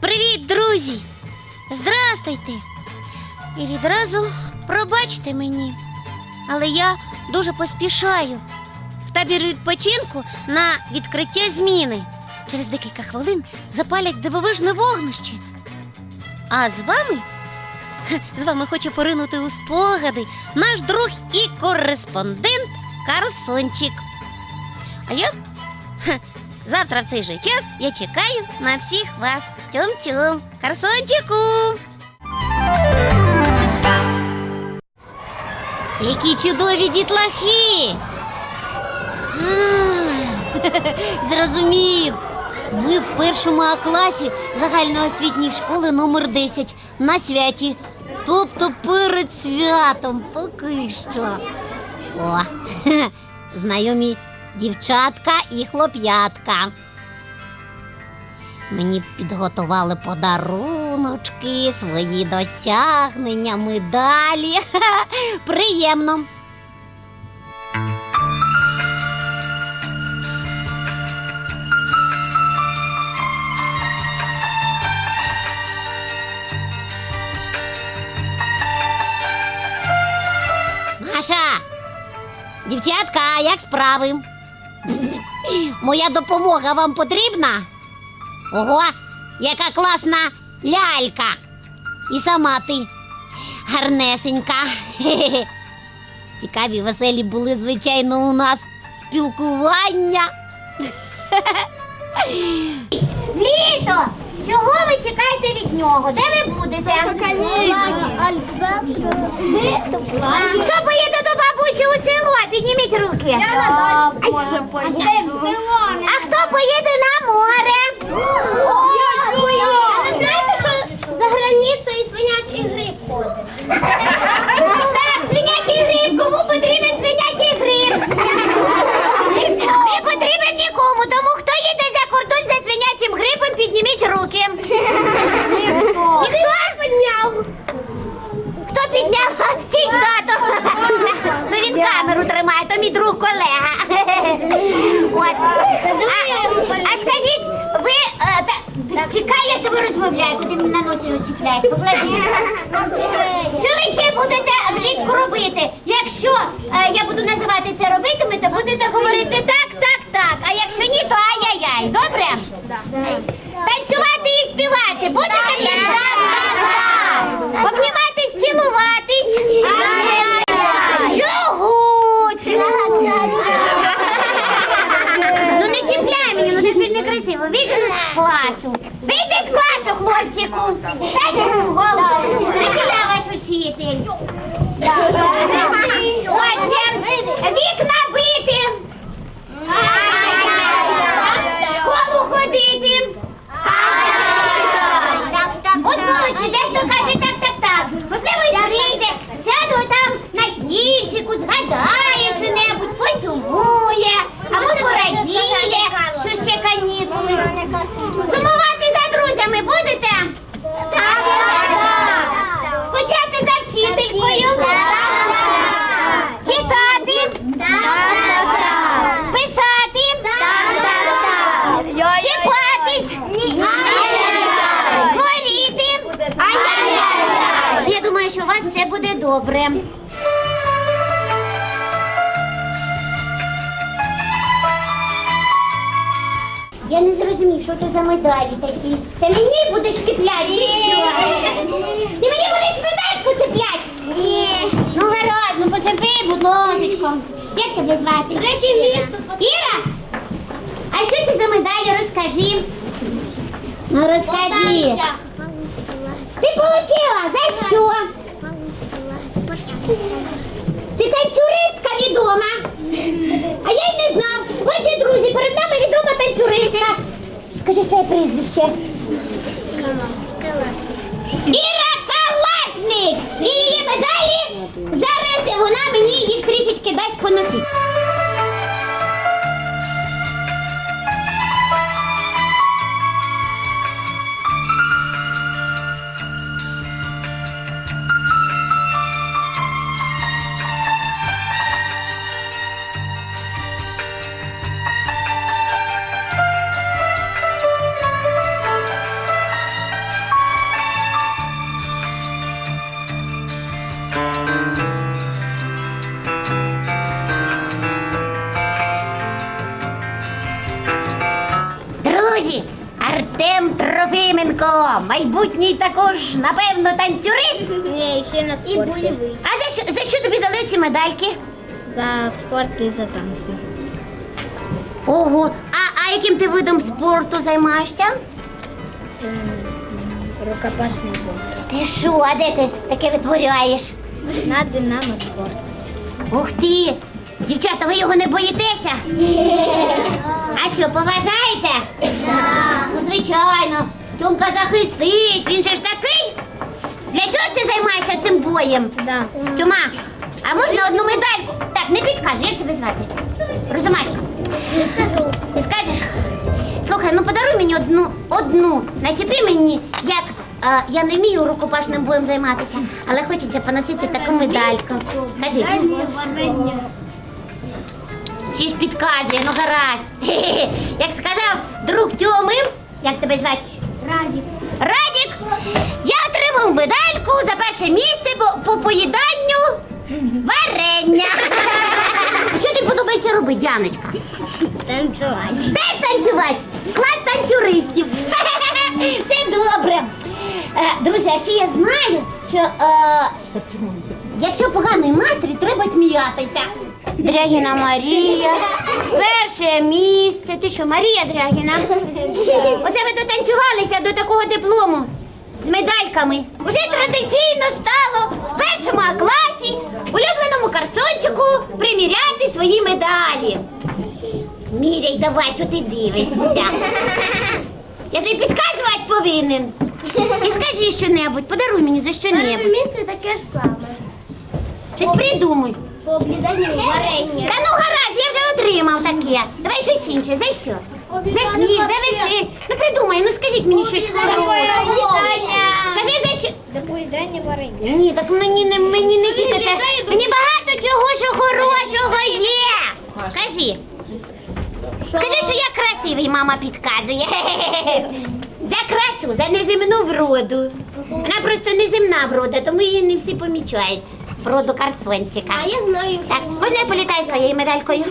Привіт, друзі! Здрастуйте! І відразу пробачте мені. Але я дуже поспішаю. В табір відпочинку на відкриття зміни. Через декілька хвилин запалять дивовижне вогнище. А з вами? З вами хочу поринути у спогади наш друг і кореспондент Карлсончик. А я завтра в цей же час я чекаю на всіх вас. Тьом-тьом, Карсончику. Які чудові дітлахи. Зрозумів. Ми в першому А класі загальноосвітньої школи номер 10 на святі. Тобто перед святом поки що. О, знайомі дівчатка і хлоп'ятка. Мені підготували подаруночки, свої досягнення, медалі. Приємно. Маша, дівчатка, як справи? Моя допомога вам потрібна? Ого, яка класна лялька. І сама ти гарнесенька. Хе-хе. Цікаві веселі були, звичайно, у нас спілкування. Літо! Чого ви чекаєте від нього? Де ви будете? Хто поїде до бабусі у село? Підніміть руки. Я на дачу. А хто поїде на море? А ви знаєте, що за границею свинячий гриб ходить? Так, свинячий гриб, кому потрібен свинячий гриб? Не потрібен нікому, тому хто їде за кордон за свинячим грибом, підніміть руки. Ніхто? Ніхто підняв. Хто підняв? Чийсь тато. Ну він камеру тримає, то мій друг колега. От. А, а скажіть, ви е, та- чекаєте, ви розмовляєте, ти мені на носі розчіпляєте. Покладіть. Що ви ще будете влітку робити? Якщо е, я буду називати це робитиме, то будете говорити так, так, так. А якщо ні, то ай-яй-яй. Добре? Танцювати і співати. Будете? Так, так, Обніматись, цілуватись. Чого? Ну не чіпляй мені, ну це ж не красиво. Вийшли з класу. Вийди з класу, хлопчику. Сядь голову. Накида ваш учитель. Отже, вікна бити. В Школу ходити. От молодці, дехто каже так, так, так. Можливо, й прийде, сяду там на стільчику, згадає що-небудь, посумує, або порадіє, що ще канікули. Сумувати за друзями будете? Так. Скучати за вчителькою? Читати? Писати? Щипатись? Хворіти? Я думаю, що у вас все буде добре. Я не зрозумів, що це за медалі такі. Це мені будеш чіпляти чи що? Ти мені будеш медальку цепляти? Ні. Ну гаразд, ну поцепи, будь ласочка. Як тебе звати? Іра? А що це за медалі? Розкажи. Ну розкажи. Ти получила? За що? Ти танцюристка відома. А я й не знав. Отже, друзі, перед нами відома танцюристка. Скажи своє прізвище. Іра Калашник! І її медалі. Зараз вона мені їх трішечки дасть поносити. О, майбутній також, напевно, танцюрист. Ні, ще на спорті. А за що, за що тобі дали ці медальки? За спорт і за танці. Ого, а, а яким ти видом спорту займаєшся? Рукопашний бой. Ти що, а де ти таке витворяєш? На Динамо спорт. Ух ти! Дівчата, ви його не боїтеся? А що, поважаєте? Ну, звичайно. Тьомка захистить, він же ж такий. Для чого ж ти займаєшся цим боєм? Да. Тьома, а можна одну медальку? Так, не підказуй, як тебе звати? Розумачка. Не скажу. Не скажеш? Слухай, ну подаруй мені одну, одну. Начепи мені, як е, я не вмію рукопашним боєм займатися, але хочеться поносити таку медальку. Кажи. Чи ж підказує, ну гаразд. Як сказав друг Тьоми, як тебе звати? Радік. Радік, я отримав медальку за перше місце по, по поїданню варення. Що тобі подобається робити, Діаночка? Танцювати. Теж танцювати. Клас танцюристів. Це добре. Е, Друзі, а ще я знаю, що е, якщо поганий настрій, треба сміятися. Дрягіна Марія, перше місце. Ти що, Марія Дрягіна? Оце ви дотанцювалися до такого диплому з медальками. Уже традиційно стало в першому А класі улюбленому карсончику приміряти свої медалі. Міряй, давай, що ти дивишся. Я тобі підказувати повинен. І скажи що-небудь, подаруй мені за що-небудь. місце таке ж саме. Щось придумай. По об'їданню варення. Та ну гаразд, я вже отримав таке. Давай щось інше, за що? За сміх, за весель. Ну придумай, ну скажіть мені щось хороше. Скажи за що. За поїдання варення. Ні, так мені не мені не тільки це. Мені багато чого, що хорошого є. Кажи. Скажи, що я красивий, мама підказує. За красу, за неземну вроду. Вона просто неземна врода, тому її не всі помічають. Вроду карсончика. А я знаю. Так, можна я політаю з твоєю медалькою?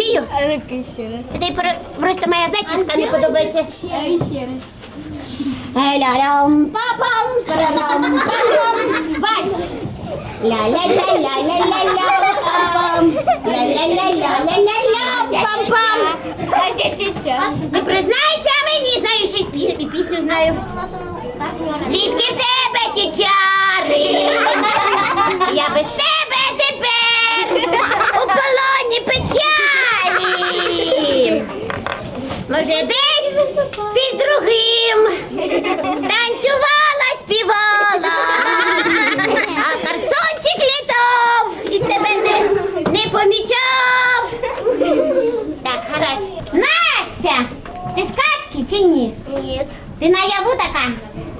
Вмію? А ще. Ти просто моя зачіска не подобається. Ще раз. Ля-лям, парарам, парам, папам, вальс. Ля-ля-ля-ля-ля-ля-ля, папам. Ля-ля-ля-ля-ля-ля-ля, пам-пам. А Ти наяву така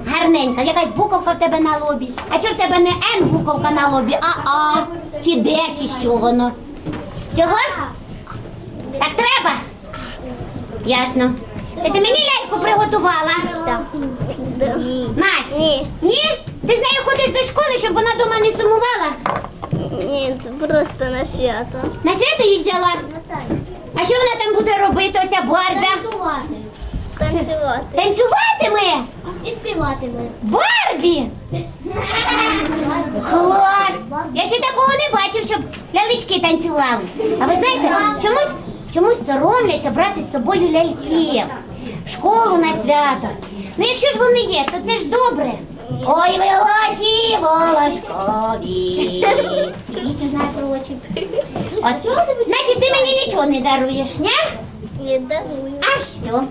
гарненька, якась буковка в тебе на лобі. А чого в тебе не Н буковка на лобі, а А, чи Д, чи що воно? Чого? Так треба? Ясно. Це ти мені ляльку приготувала? Так. Настя? Ні. Ні? Ти з нею ходиш до школи, щоб вона дома не сумувала? Ні, це просто на свято. На свято її взяла? А що вона там буде робити, оця Барбя? Танцювати. Танцювати. Танцюватиме? І співатиме. Барбі! Клас! Я ще такого не бачив, щоб лялечки танцювали. А ви знаєте, чомусь, чомусь соромляться брати з собою ляльки школу на свято. Ну якщо ж вони є, то це ж добре. Ой, ви очі волошкові. Пісню знаю про очі. От, значить, ти мені нічого не даруєш, ні? Не дарую. А що?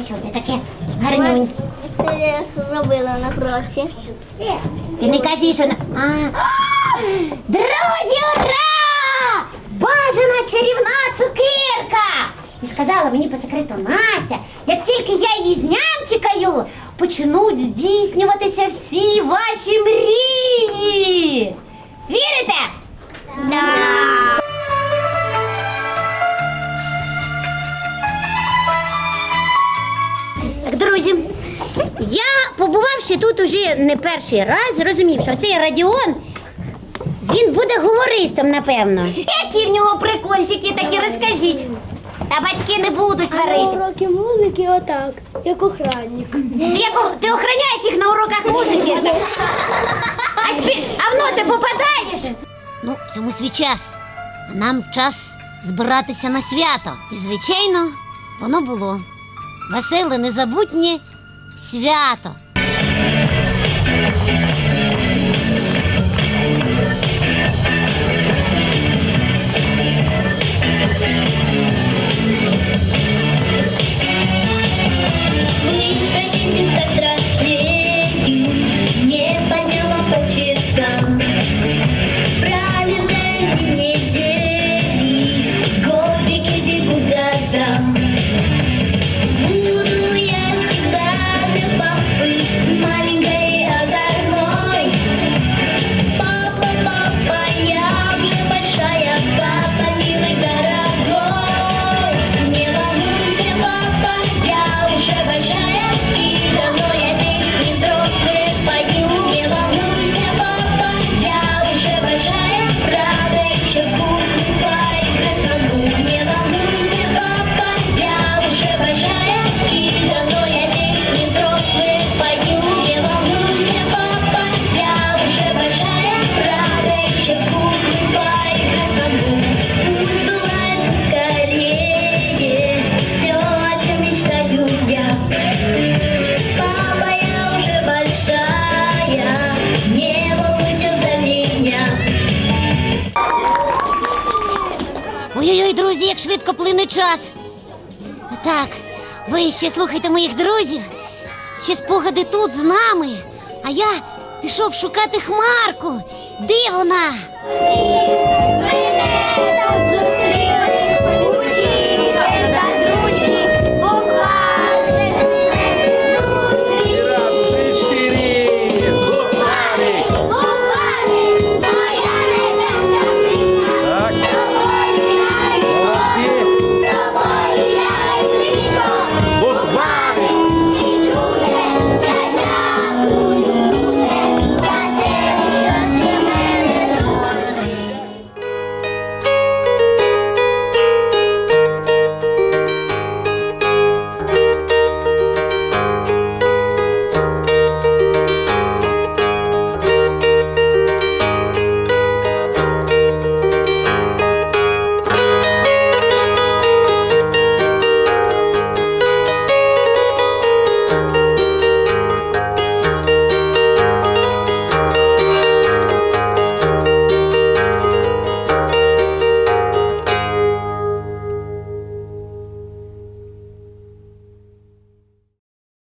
А що це таке? Гарнюнь. Це я зробила на проці. Ти не кажи, що на. А. Друзі, ура! Бажана чарівна цукерка! І сказала мені по секрету Настя, як тільки я її з нямчикаю, почнуть здійснюватися всі ваші мрії. Вірите? Да. Побувавши тут уже не перший раз, зрозумів, що цей Радіон він буде гумористом, напевно. Які в нього прикольчики такі розкажіть. Та батьки не будуть сварити. уроки музики отак, як охранник. Ти, як- ти охороняєш їх на уроках музики. А, спі... а в ноти попадаєш? Ну, всьому свій час. А нам час збиратися на свято. І, звичайно, воно було. Веселе, незабутнє свято. Час. Так, ви ще слухайте моїх друзів, ще спогади тут з нами. А я пішов шукати хмарку. Де вона?